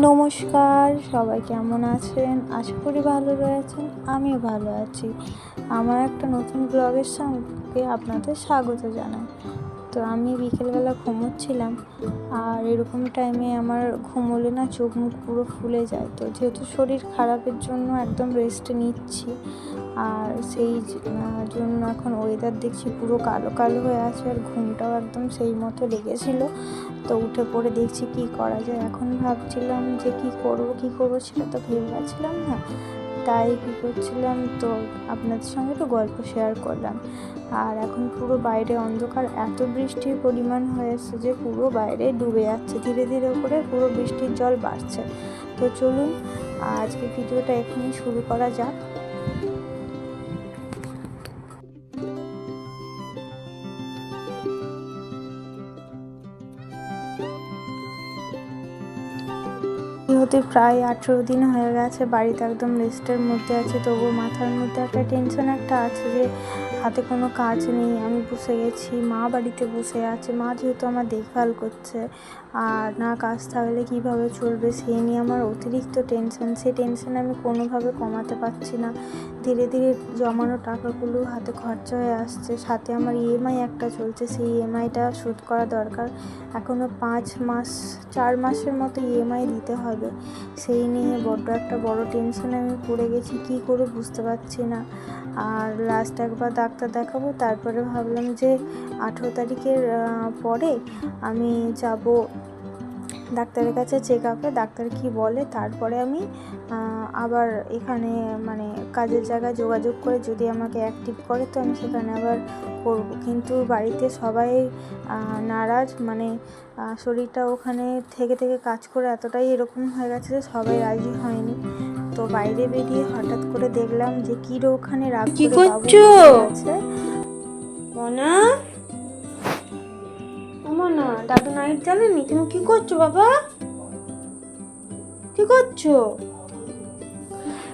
নমস্কার, সবাই কেমন আছেন? আশা করি ভালো রয়েছেন, আমিও ভালো আছি। আমার একটা নতুন ব্লগের সঙ্গে আপনাদের স্বাগত জানাই। তো আমি বিকেলবেলা ঘুমোচ্ছিলাম আর এরকম টাইমে আমার ঘুমোলে না চোখ মুখ পুরো ফুলে যায়। তো যেহেতু শরীর খারাপের জন্য একদম রেস্ট নিচ্ছি আর সেই জন্য এখন ওয়েদার দেখছি পুরো কালো কালো হয়ে আছে আর ঘুমটাও একদম সেই মতো লেগেছিলো। তো উঠে পড়ে দেখছি কি করা যায়। এখন ভাবছিলাম যে কি করব, কি করব সেটা তো ভেবে গেছিলাম না। তাই কী করছিলাম? তো আপনাদের সঙ্গে একটু গল্প শেয়ার করলাম। আর এখন পুরো বাইরে অন্ধকার, এত বৃষ্টির পরিমাণ হয়েছে যে পুরো বাইরে ডুবে যাচ্ছে। ধীরে ধীরে করে পুরো বৃষ্টির জল বাড়ছে। তো চলুন আজকে ভিডিওটা এখানেই শুরু করা যাক। হতে প্রায় আঠেরো দিন হয়ে গেছে, বাড়িতে একদম রেস্টের মধ্যে আছে, তবুও মাথার মধ্যে একটা টেনশন একটা আছে যে হাতে কোনো কাজ নেই, আমি বসে গেছি, মা বাড়িতে বসে আছে, মা যেহেতু আমার দেখভাল করছে, আর না কাজ থাকলে কীভাবে চলবে সেই নিয়ে আমার অতিরিক্ত টেনশন সেই টেনশন আমি কোনোভাবে কমাতে পারছি না। ধীরে ধীরে জমানো টাকাগুলো হাতে খরচা হয়ে আসছে, সাথে আমার ইএমআই একটা চলছে, সেই ইএমআইটা শোধ করা দরকার। এখনও পাঁচ মাস, চার মাসের মতো ইএমআই দিতে হবে, সেই নিয়ে বড্ড একটা বড় টেনশনে আমি পড়ে গেছি, কী করে বুঝতে পারছি না। আর লাস্ট একবার ডাক্তার দেখাবো, তারপরে ভাবলাম যে আঠেরো তারিখের পরে আমি যাব ডাক্তারের কাছে চেক আপে ডাক্তার কি বলে, তারপরে আমি আবার এখানে মানে কাজের জায়গায় যোগাযোগ করে যদি আমাকে অ্যাক্টিভ করে, তো আমি সেখানে আবার করব। কিন্তু বাড়িতে সবাই নারাজ মানে শরীরটা ওখানে থেকে থেকে কাজ করে এতটাই এরকম হয়ে গেছে যে সবাই রাজি হয়নি। তো বাইরে বেরিয়ে হঠাৎ করে দেখলাম যে কি রে ওখানে রাগ কি করছ? মনা মনা? দাদু নাইট জানেনি তুমি কি করছ বাবা? কি করছ?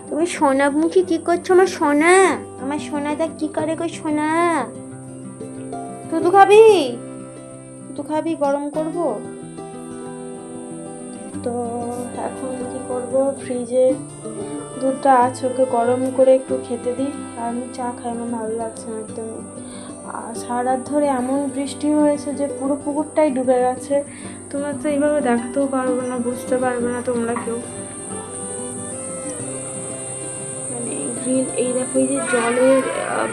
তুমি সোনা মুখী কি করছ আমার সোনা? আমার সোনাটা কি করে গো সোনা? তুই তো খাবি? তুই খাবি গরম করব? তো এখন কি করব? ফ্রিজে দুধটা আছে, ওকে গরম করে একটু খেতে দিই। আর আমি চা খাই আমার ভালো লাগছে না একদমই। আর সারা ধরে এমন বৃষ্টি হয়েছে যে পুরো পুকুরটাই ডুবে গেছে। তোমরা তো এইভাবে দেখতেও পারবে না, বুঝতে পারবে না তোমরা কেউ। মানে গ্রিল এই দেখো, এই যে জলের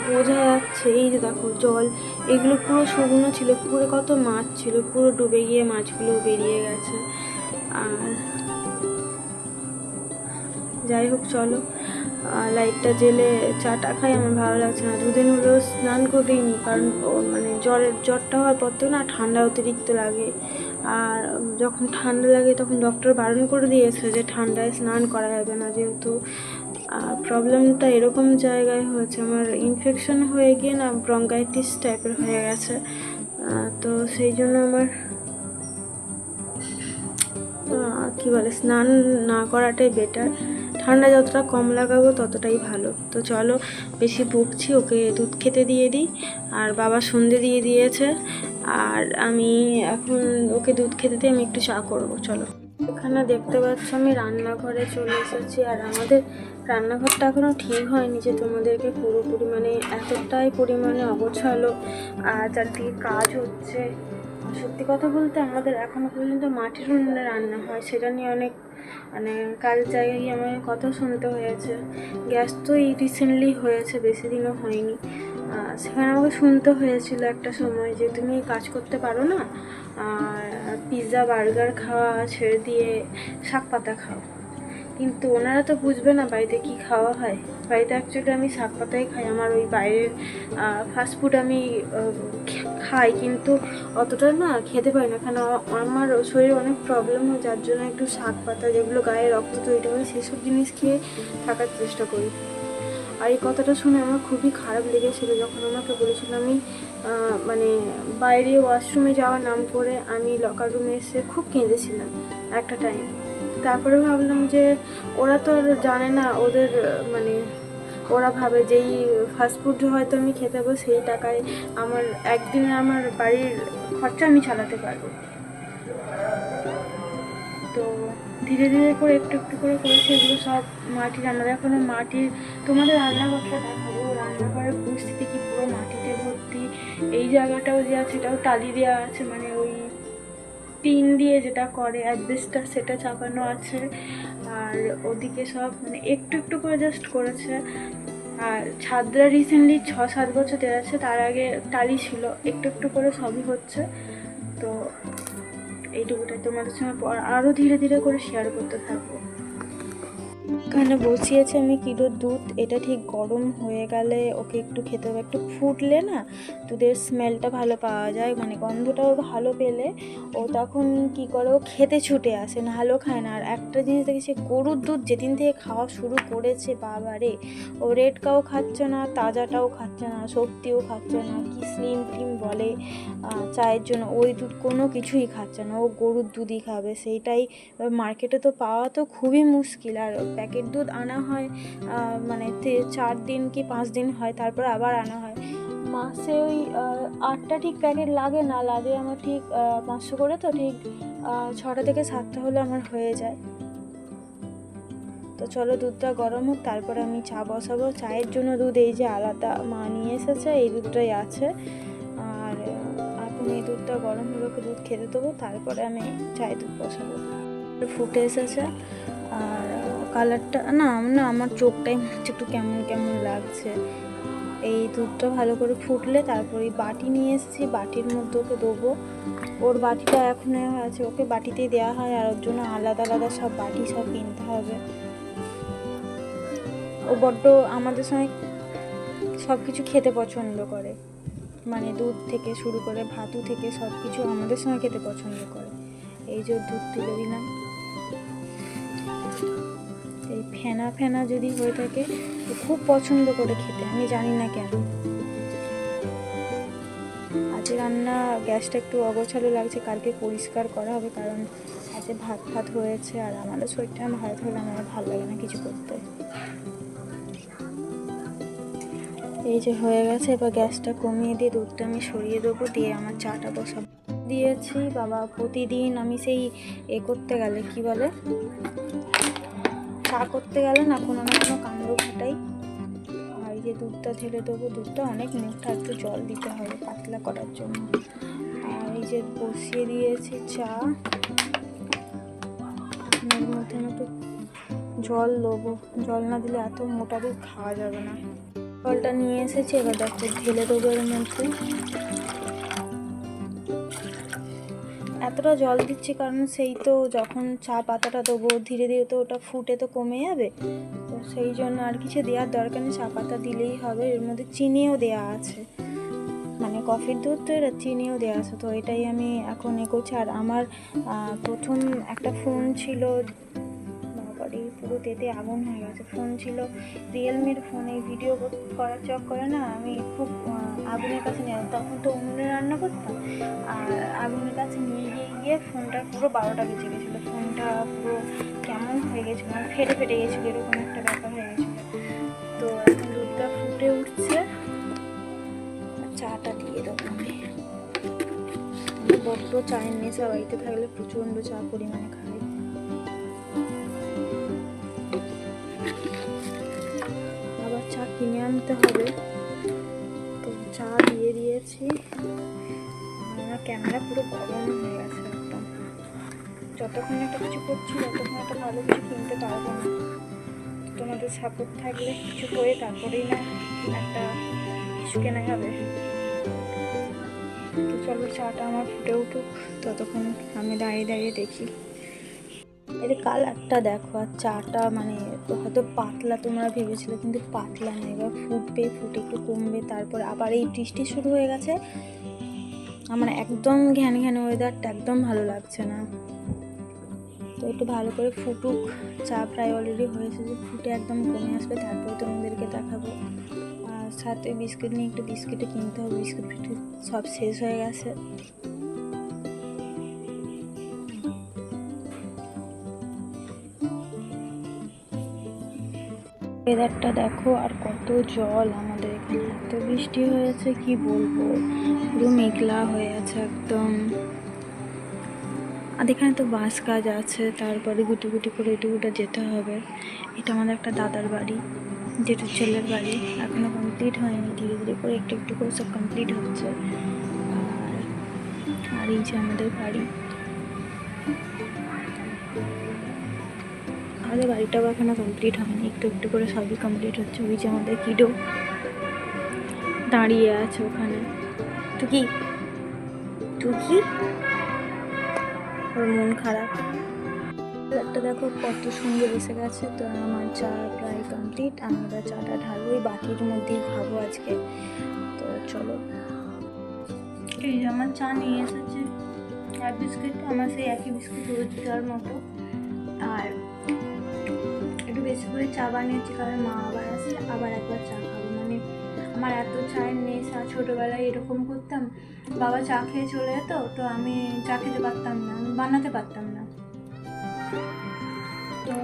বোঝা যাচ্ছে, এই যে দেখো জল, এগুলো পুরো শুকনো ছিল, পুকুরে কত মাছ ছিল, পুরো ডুবে গিয়ে মাছগুলো বেরিয়ে গেছে। আর যাই হোক, চলো। লাইটটা জেলে চাটা খাই, আমার ভালো লাগছে না। দুদিন হলো স্নান করিনি, কারণ মানে জ্বরের, জ্বরটা হওয়ার পর থেকে না ঠান্ডা অতিরিক্ত লাগে। আর যখন ঠান্ডা লাগে তখন ডক্টর বারণ করে দিয়েছে যে ঠান্ডায় স্নান করা যাবে না, যেহেতু প্রবলেমটা এরকম জায়গায় হয়েছে। আমার ইনফেকশন হয়ে গিয়ে না ব্রঙ্কাইটিস টাইপের হয়ে গেছে। তো সেই জন্য আমার কি বলে, স্নান না করাটাই বেটার ঠান্ডা যতটা কম লাগাবো ততটাই ভালো। তো চলো, বেশি বকছি ওকে দুধ খেতে দিয়ে দিই। আর বাবা সন্ধে দিয়ে দিয়েছে। আর আমি এখন ওকে দুধ খেতে দিয়ে আমি একটু চা করব, চলো। এখানে দেখতে পাচ্ছ, আমি রান্নাঘরে চলে এসেছি। আর আমাদের রান্নাঘরটা এখনও ঠিক হয়নি যে তোমাদেরকে পুরোপুরি মানে এতটাই পরিমাণে অগোছালো। আর চারদিকে কাজ হচ্ছে। সত্যি কথা বলতে আমাদের এখনও পর্যন্ত মাটির উনুনে রান্না হয়, সেটা নিয়ে অনেক মানে কাজের জায়গায় গিয়ে আমাকে কথা শুনতে হয়েছে। গ্যাস তো এই রিসেন্টলি হয়েছে, বেশি দিনও হয়নি। সেখানে আমাকে শুনতে হয়েছিল একটা সময় যে তুমি কাজ করতে পারো না, আর পিৎজা বার্গার খাওয়া ছেড়ে দিয়ে শাক পাতা খাও। কিন্তু ওনারা তো বুঝবে না বাড়িতে কি খাওয়া হয়। বাড়িতে অ্যাকচুয়ালি আমি শাক পাতাই খাই, আমার ওই বাইরের ফাস্টফুড আমি খাই কিন্তু অতটা না খেতে পারি না। কেন, আমার শরীরে অনেক প্রবলেম হয়, যার জন্য একটু শাক পাতা যেগুলো গায়ে রক্ত তৈরি হয়, সেসব জিনিস খেয়ে থাকার চেষ্টা করি। আর এই কথাটা শুনে আমার খুবই খারাপ লেগেছিল যখন আমাকে বলেছিল আমি মানে বাইরে ওয়াশরুমে যাওয়ার নাম করে আমি লকার রুমে এসে খুব কেঁদেছিলাম একটা টাইম তারপরে ভাবলাম যে ওরা তো আর জানে না ওদের মানে ওরা ভাবে যেই ফাস্টফুড হয়তো আমি খেতে পাবো, সেই টাকায় আমার একদিনে আমার বাড়ির খরচা আমি চালাতে পারব। তো ধীরে ধীরে করে, একটু একটু করে করেছে, এগুলো সব মাটির আমাদের এখনও মাটির তোমাদের রান্নাঘরটা দেখাবো। রান্নাঘরের পরিস্থিতি কি, পুরো মাটিতে ভর্তি। এই জায়গাটাও যে আছে, এটাও টালি দেওয়া আছে মানে ওই টিন দিয়ে যেটা করে অ্যাডবেস্টার সেটা চাপানো আছে। আর ওদিকে সব মানে একটু একটু করে জাস্ট করেছে। আর ছাদরা রিসেন্টলি ছ সাত বছর দেড়াচ্ছে তার আগে টালি ছিল, একটু একটু করে সবই হচ্ছে। তো এইটুকুটাই তোমাদের সঙ্গে আরও ধীরে ধীরে করে শেয়ার করতে থাকব। এখানে বসিয়েছি আমি কিলোর দুধ? এটা ঠিক গরম হয়ে গেলে ওকে একটু খেতে হবে। একটু ফুটলে না দুধের স্মেলটা ভালো পাওয়া যায় মানে গন্ধটাও ভালো পেলে। ও তখন কি করে? ও খেতে ছুটে আসে না ভালো খায় না। আর একটা জিনিস দেখেছি, গরুর দুধ যেদিন থেকে খাওয়া শুরু করেছে বাবারে, ও রেড কাও খাচ্ছে না, তাজাটাও খাচ্ছে না শক্তিও খাচ্ছে না, কি স্লিম ফ্লিম বলে চায়ের জন্য। ওই দুধ কোনো কিছুই খাচ্ছে না, ও গরুর দুধই খাবে। সেইটাই মার্কেটে তো পাওয়া তো খুবই মুশকিল। আর প্যাকেট দুধ আনা হয় মানে চার দিন কি পাঁচ দিন হয়, তারপর আবার আনা হয়। মাসে ওই আটটা ঠিক প্যাকেট লাগে না, লাগে আমার ঠিক পাঁচশো করে তো ঠিক ছটা থেকে সাতটা হলে আমার হয়ে যায়। তো চলো দুধটা গরম হোক, তারপরে আমি চা বসাবো। চায়ের জন্য দুধ এই যে আলাদা মা নিয়ে এসেছে, এই দুধটাই আছে। আর এখন এই দুধটা গরম হলে ওকে দুধ খেতে দেবো, তারপরে আমি চায়ের দুধ বসাবো। ফুটে এসেছে, আর কালারটা, না না, আমার চোখটাই হচ্ছে একটু কেমন কেমন লাগছে। এই দুধটা ভালো করে ফুটলে তারপর এই বাটি নিয়ে এসেছি, বাটির মধ্যে ওকে দেবো। ওর বাটিটা এখন আছে, ওকে বাটিতেই দেওয়া হয়, আর ওর জন্য আলাদা আলাদা সব বাটি সব কিনতে হবে। ও বড্ড আমাদের সঙ্গে সব কিছু খেতে পছন্দ করে। মানে দুধ থেকে শুরু করে ভাতু থেকে সব কিছু আমাদের সঙ্গে খেতে পছন্দ করে। এই যে দুধ তুলে দিলাম। এই ফেনা ফেনা যদি হয়ে থাকে খুব পছন্দ করে খেতে, আমি জানি না কেন। আজ রান্না গ্যাসটা একটু অগোছালো লাগছে, কালকে পরিষ্কার করা হবে, কারণ আজকে ভাত ফাত হয়েছে, আর আমাদের শরীরটা ভাত হলে আমার ভালো লাগে না কিছু করতে। এই যে হয়ে গেছে, এবার গ্যাসটা কমিয়ে দিয়ে দুধটা আমি সরিয়ে দেবো, দিয়ে আমার চাটা বসাবো। দিয়েছি, বাবা, প্রতিদিন আমি সেই এ করতে গেলে, কি বলে? চা করতে গেলে না কোনো না কোনো কাণ্ড ঘটাই আর যে দুধটা ঢেলে দেবো, দুধটা অনেক মুখটা একটু জল দিতে হবে পাতলা করার জন্য। আর এই যে বসিয়ে দিয়েছি চা। মধ্যে একটু জল দেবো। জল না দিলে এত মোটা দুধ খাওয়া যাবে না। জলটা নিয়ে এসেছি, এবার দেখো ঢেলে দেবো এর মধ্যে। এতটা জল দিচ্ছি, কারণ সেই তো যখন চা পাতাটা দেবো, ধীরে ধীরে তো ওটা ফুটে তো কমে যাবে। তো সেই জন্য আর কিছু দেওয়ার দরকার নেই, চা পাতা দিলেই হবে। এর মধ্যে চিনিও দেওয়া আছে। মানে কফির দুধ তো এটা চিনিও দেওয়া আছে। তো এটাই আমি এখন এ আর আমার প্রথম একটা ফোন ছিল পুরো তেতে আগুন হয়ে গেছে। ফোন ছিল রিয়েলমির ফোন এই ভিডিও করার চক করে না, আমি খুব আগুনের কাছে নিয়ে তখন তো উনুনে রান্না করতাম, আর আগুনের কাছে নিয়ে গিয়ে গিয়ে ফোনটা পুরো বারোটা বেজে গেছিল। ফোনটা পুরো কেমন হয়ে গেছিল মানে ফেটে ফেটে গেছিল, এরকম একটা ব্যাপার হয়ে গেছিল। তো এখন দুধটা ফুটে উঠছে। চাটা দিয়ে দেবো বড্ড চায়ের নেশা, বাড়িতে থাকলে প্রচণ্ড চা পরিমাণে খাই। আনতে হবে। তো চা দিয়ে দিয়েছি। আমার ক্যামেরা পুরো গরম হয়ে গেছে একদম। যতক্ষণ একটা কিছু করছি, ততক্ষণ একটা ভালো কিছু কিনতে পারব না। তোমাদের সাপোর্ট থাকলে কিছু হয়ে তারপরেই না একটা কিছু কেনা যাবে। তো চলো, চাটা আমার ফুটে উঠুক। ততক্ষণ আমি দাঁড়িয়ে দাঁড়িয়ে দেখি। এর কালারটা দেখো, আর চাটা মানে হয়তো পাতলা তোমরা ভেবেছিলে, কিন্তু পাতলা না। এবার ফুটবে, ফুটে একটু কমবে, তারপর আবার এই বৃষ্টি শুরু হয়ে গেছে। আমার একদম ঘ্যান ঘ্যান ওয়েদারটা একদম ভালো লাগছে না। তো একটু ভালো করে ফুটুক, চা প্রায় অলরেডি হয়েছে যে ফুটে একদম কমে আসবে, তারপরে তোমাদেরকে দেখাবো। আর সাথে বিস্কিট নিয়ে একটু বিস্কিটও কিনতে হবে বিস্কুট সব শেষ হয়ে গেছে। ওয়েদারটা দেখো, আর কত জল আমাদের এখানে। এত বৃষ্টি হয়েছে, কি বলব? পুরো মেঘলা হয়ে আছে একদম। আর এখানে তো বাস কাজ আছে, তারপরে গুটি গুটি করে এটুকুটা যেতে হবে। এটা আমাদের একটা দাদার বাড়ি, যেটা ছেলের বাড়ি। এখনও কমপ্লিট হয়নি, ধীরে ধীরে করে একটু একটু করে সব কমপ্লিট হচ্ছে। আর এই যে আমাদের বাড়ি। আমাদের বাড়িটাও এখনও কমপ্লিট হয়নি। একটু একটু করে সবই কমপ্লিট হচ্ছে। ওই যে আমাদের কিডো দাঁড়িয়ে আছে ওখানে। তুই কি তুই কি ওর মন খারাপ। একটা দেখো কত সুন্দর এসে গেছে। তো আমার চা প্রায় কমপ্লিট আমরা চাটা ঢালবো। এই বাটির মধ্যেই খাব আজকে। তো চলো। এই আমার চা নিয়ে এসেছে। এক বিস্কিট, আমার সেই একই বিস্কিট রোজ দেওয়ার মতো। আর বেশি করে চা বানিয়েছি কারণ মা আবার আসলে আবার একবার চা খাব। মানে আমার এত চায়ের নেশা, ছোটোবেলায় এরকম করতাম, বাবা চা খেয়ে চলে যেত, তো আমি চা খেতে পারতাম না বানাতে পারতাম না। তো